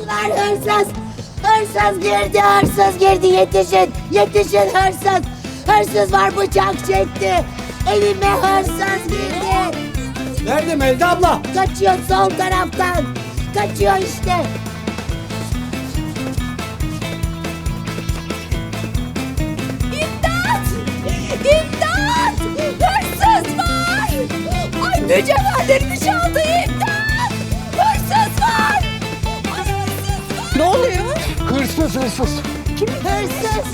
Komşular hırsız. Hırsız girdi, hırsız girdi. Yetişin, yetişin hırsız. Hırsız var bıçak çekti. Evime hırsız girdi. Nerede Melda abla? Kaçıyor sol taraftan. Kaçıyor işte. İmdat! İmdat! Hırsız var! Ay mücevherlerimi çaldı imdat! Hırsız hırsız. Hırsız!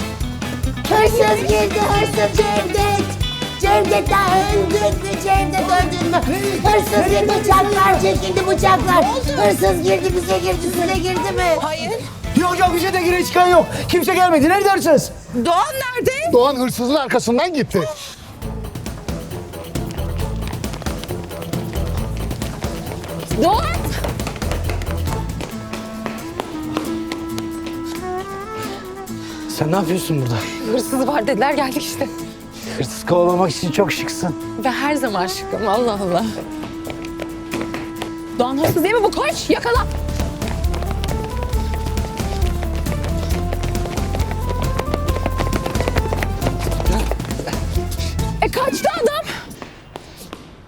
Hırsız girdi, hırsız Cevdet! Cevdet daha öldürdü, Cevdet öldün mü? Hırsız girdi, bıçaklar çekildi bıçaklar. Hırsız girdi, bize girdi, size girdi mi? Hayır. Yok yok bize de giren çıkan yok. Kimse gelmedi. Nerede hırsız? Doğan nerede? Doğan hırsızın arkasından gitti. Doğan! Sen ne yapıyorsun burada? Hırsız var dediler geldik işte. Hırsız kovalamak için çok şıksın. Ve her zaman şıkkım Allah Allah. Doğan hırsız değil mi bu? Koş yakala. E kaçtı adam.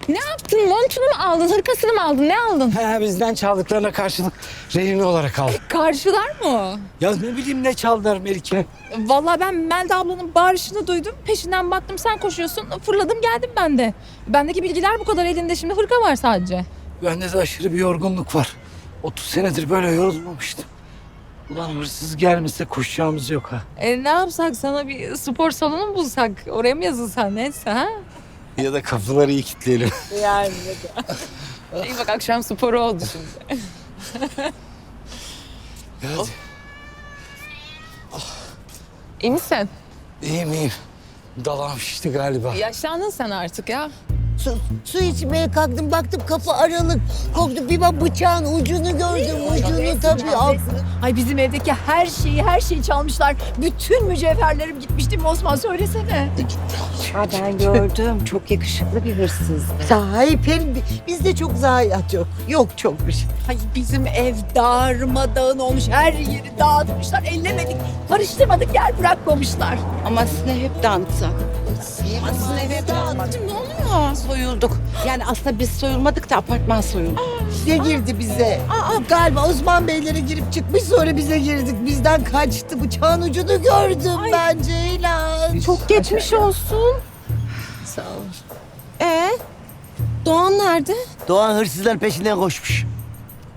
Ne yaptın? Montunu mu aldın? Hırkasını mı aldın? Ne aldın? He bizden çaldıklarına karşılık rehine olarak aldım. Karşılar mı? Ya ne bileyim ne çaldılar Melike. Vallahi ben Melda ablanın bağırışını duydum. Peşinden baktım sen koşuyorsun. Fırladım geldim ben de. Bendeki bilgiler bu kadar elinde şimdi hırka var sadece. Bende de aşırı bir yorgunluk var. 30 senedir böyle yorulmamıştım. Ulan hırsız gelmese koşacağımız yok ha. E ne yapsak sana bir spor salonu mu bulsak? Oraya mı yazılsan neyse ha? Ya da kapıları iyi kilitleyelim. Yani. İyi bak akşam sporu oldu şimdi. Hadi. İyi misin? İyiyim iyiyim. Dalağım şişti galiba. Yaşlandın sen artık ya. Su, su içmeye kalktım, baktım kapı aralık. Korktum, bir bak bıçağın ucunu gördüm, ucunu tabii. Al. Ay bizim evdeki her şeyi her şeyi çalmışlar. Bütün mücevherlerim gitmişti mi Osman söylesene. Ha ben gördüm. Çok yakışıklı bir hırsızdı. Sahi Pelin, bizde çok zayiat yok. Yok çok bir şey. Ay bizim ev darmadağın olmuş. Her yeri dağıtmışlar. Ellemedik, karıştırmadık, yer bırakmamışlar. Ama aslında hep dansa. Aslında hep dağıttık. Ne oluyor? Soyulduk. Yani aslında biz soyulmadık da apartman soyuldu. Bize girdi bize. Aa, galiba Osman Beylere girip çıkmış sonra bize girdik. Bizden kaçtı. Bıçağın ucunu gördüm ben Ceylan. Çok geçmiş olsun. Sağ ol. Ee? Doğan nerede? Doğan hırsızların peşinden koşmuş.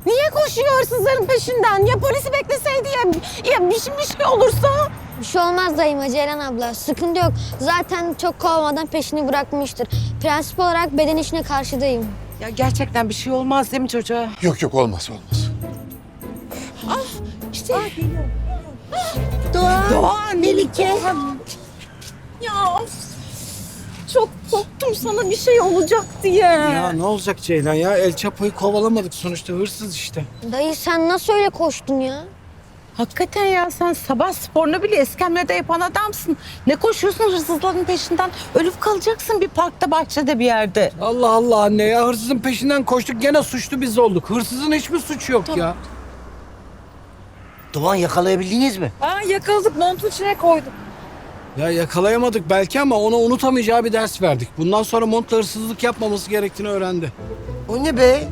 Niye koşuyor hırsızların peşinden? Ya polisi bekleseydi ya, ya bir şey, bir şey olursa? Bir şey olmaz dayıma Ceylan abla. Sıkıntı yok. Zaten çok kovmadan peşini bırakmıştır. Prensip olarak beden işine karşıdayım. Ya gerçekten bir şey olmaz değil mi çocuğa? Yok yok olmaz olmaz. İşte Doğan, Doğan. Melike. Ya çok korktum sana bir şey olacak diye. Ya ne olacak Ceylan ya? El Chapo'yu kovalamadık sonuçta hırsız işte. Dayı sen nasıl öyle koştun ya? Hakikaten ya sen sabah sporunu bile eskemlede yapan adamsın. Ne koşuyorsun hırsızların peşinden? Ölüp kalacaksın bir parkta bahçede bir yerde. Allah Allah anne ya hırsızın peşinden koştuk gene suçlu biz olduk. Hırsızın hiçbir suçu yok ya. Doğan yakalayabildiniz mi? Aa yakaladık montun içine koyduk. Ya yakalayamadık belki ama ona unutamayacağı bir ders verdik. Bundan sonra montla hırsızlık yapmaması gerektiğini öğrendi. O ne be?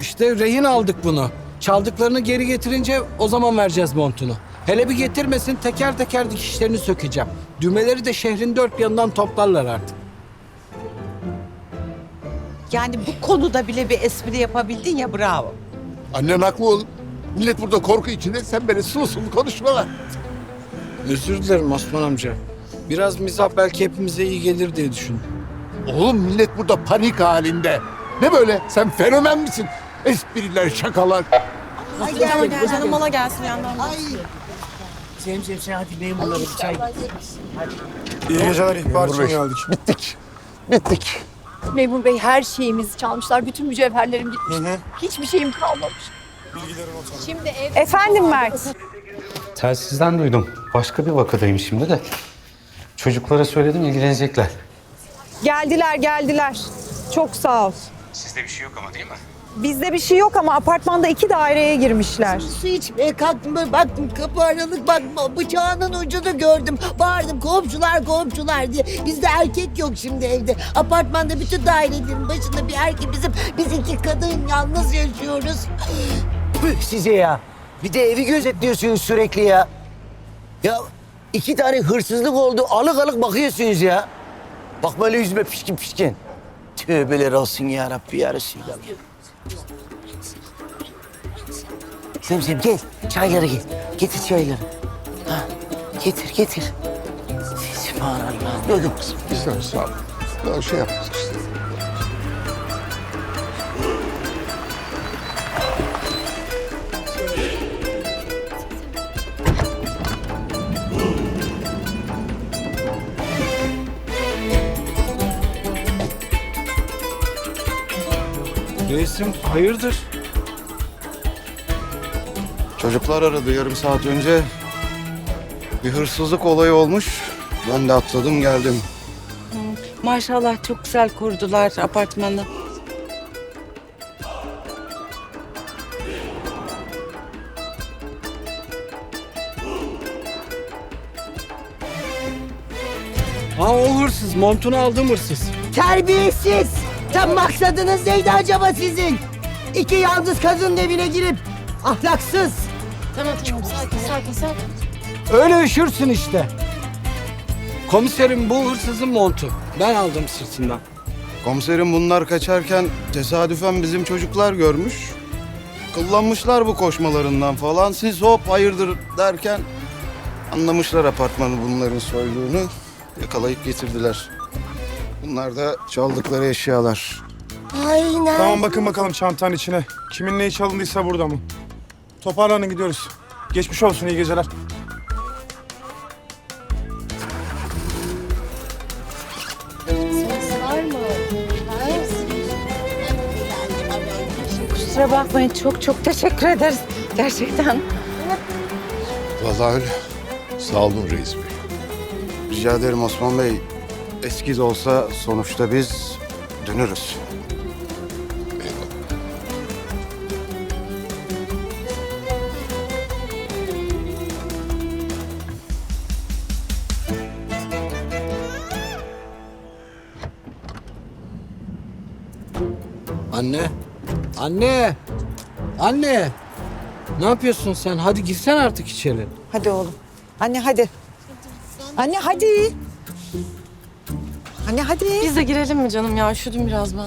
İşte rehin aldık bunu. Çaldıklarını geri getirince o zaman vereceğiz montunu. Hele bir getirmesin teker teker dikişlerini sökeceğim. Düğmeleri de şehrin dört yanından toplarlar artık. Yani bu konuda bile bir espri yapabildin ya bravo. Annen haklı oğlum. Millet burada korku içinde sen böyle sulu sulu konuşma lan. Özür dilerim Osman amca. Biraz mizah belki hepimize iyi gelir diye düşündüm. Oğlum millet burada panik halinde. Ne böyle? Sen fenomen misin? Espriler, şakalar. Ay gel gel canım mola gelsin yandan. Ay. Cem Cem sen hadi memurlara bir çay. İyi geceler ihbar için geldik. Bittik. Bittik. Memur Bey her şeyimizi çalmışlar. Bütün mücevherlerim gitmiş. Hiçbir şeyim kalmamış. Şimdi ev... Efendim Mert. Telsizden duydum. Başka bir vakadayım şimdi de. Çocuklara söyledim ilgilenecekler. Geldiler geldiler. Çok sağ ol. Sizde bir şey yok ama değil mi? Bizde bir şey yok ama apartmanda iki daireye girmişler. Su içmeye kalktım böyle baktım kapı aralık baktım bıçağının ucunu gördüm. Bağırdım komşular komşular diye. Bizde erkek yok şimdi evde. Apartmanda bütün dairelerin başında bir erkek bizim. Biz iki kadın yalnız yaşıyoruz. Püh size ya. Bir de evi gözetliyorsunuz sürekli ya. Ya iki tane hırsızlık oldu. Alık alık bakıyorsunuz ya. Bak böyle yüzme pişkin pişkin. Tövbeler olsun ya Rabbi ya Resulallah. Zemzem gel. Çayları gel. Getir çayları. Ha, getir getir. Sübhanallah. Dökün kızım. Güzel sağ ol. Daha şey yaptık işte. Reisim hayırdır? Çocuklar aradı yarım saat önce. Bir hırsızlık olayı olmuş. Ben de atladım geldim. Maşallah çok güzel kurdular apartmanı. Aa o hırsız. Montunu aldım hırsız. Terbiyesiz. Tam maksadınız neydi acaba sizin? İki yalnız kadının evine girip ahlaksız. Öyle üşürsün işte. Komiserim bu hırsızın montu. Ben aldım sırtından. Komiserim bunlar kaçarken tesadüfen bizim çocuklar görmüş. Kullanmışlar bu koşmalarından falan. Siz hop hayırdır derken anlamışlar apartmanı bunların soyduğunu. Yakalayıp getirdiler. Bunlar da çaldıkları eşyalar. Aynen. Tamam bakın bakalım çantanın içine. Kimin neyi çalındıysa burada mı? Toparlanın gidiyoruz. Geçmiş olsun iyi geceler. Kusura bakmayın çok çok teşekkür ederiz. Gerçekten. Vallahi öyle. Sağ olun reis bey. Rica ederim Osman Bey. Eski de olsa sonuçta biz dönürüz. Anne. Anne. Anne. Ne yapıyorsun sen? Hadi girsen artık içeri. Hadi oğlum. Anne hadi. Anne hadi. Anne hadi. Biz de girelim mi canım ya? Üşüdüm biraz ben.